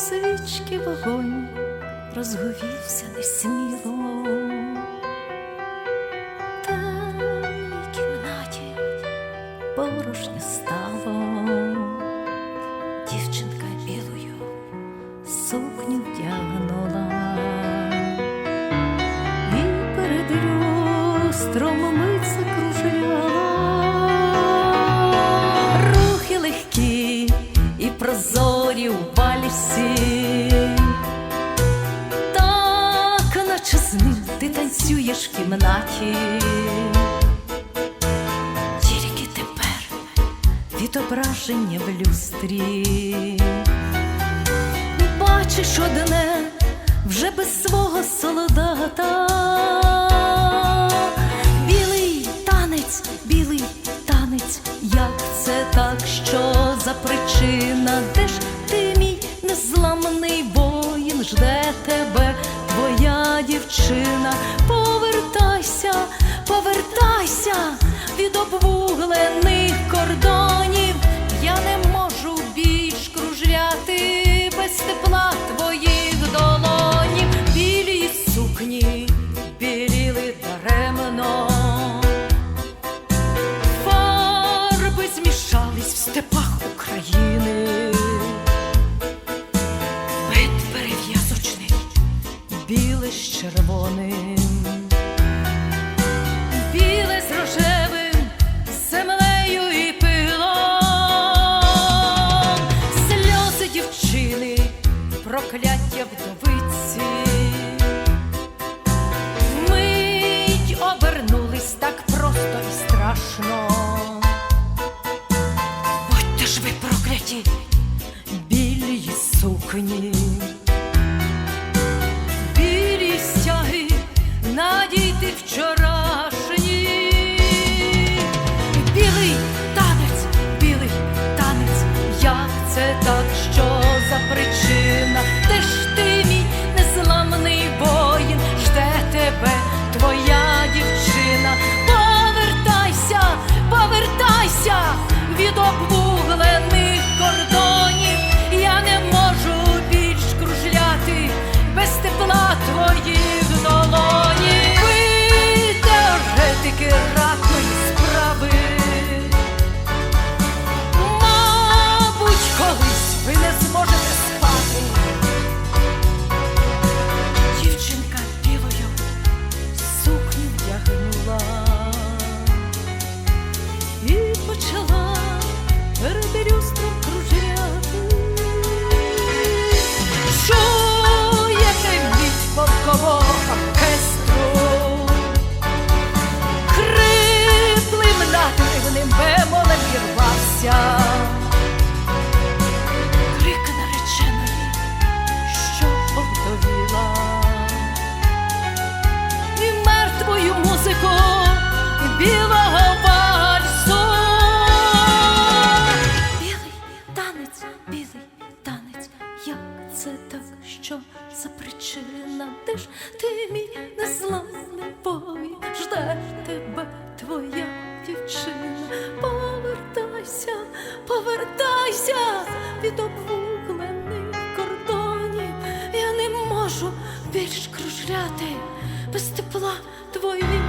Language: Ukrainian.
свічки вогонь розговівся несміло. Темній кімнаті порожньо ти танцюєш в кімнаті. Тільки тепер відображення в люстрі. Бачиш одне вже без свого солдата. Білий танець, білий танець, як це так, що за причина? Де ж ти, мій незламний воїн, жде тебе твоя дівчина. України. Бит перев'язочний, біле з червоним, біле з рожевим, землею і пилом, сльози дівчини, прокляття вдовиці. Мить обернулись так просто і страшно. надійти Білого вальсу. Білий танець, білий танець, як це так, що за причина? Де ж ти мій незламний воїн, жде тебе твоя дівчина. Повертайся, повертайся від обвуглених кордонів. Я не можу більш кружляти без тепла твоїх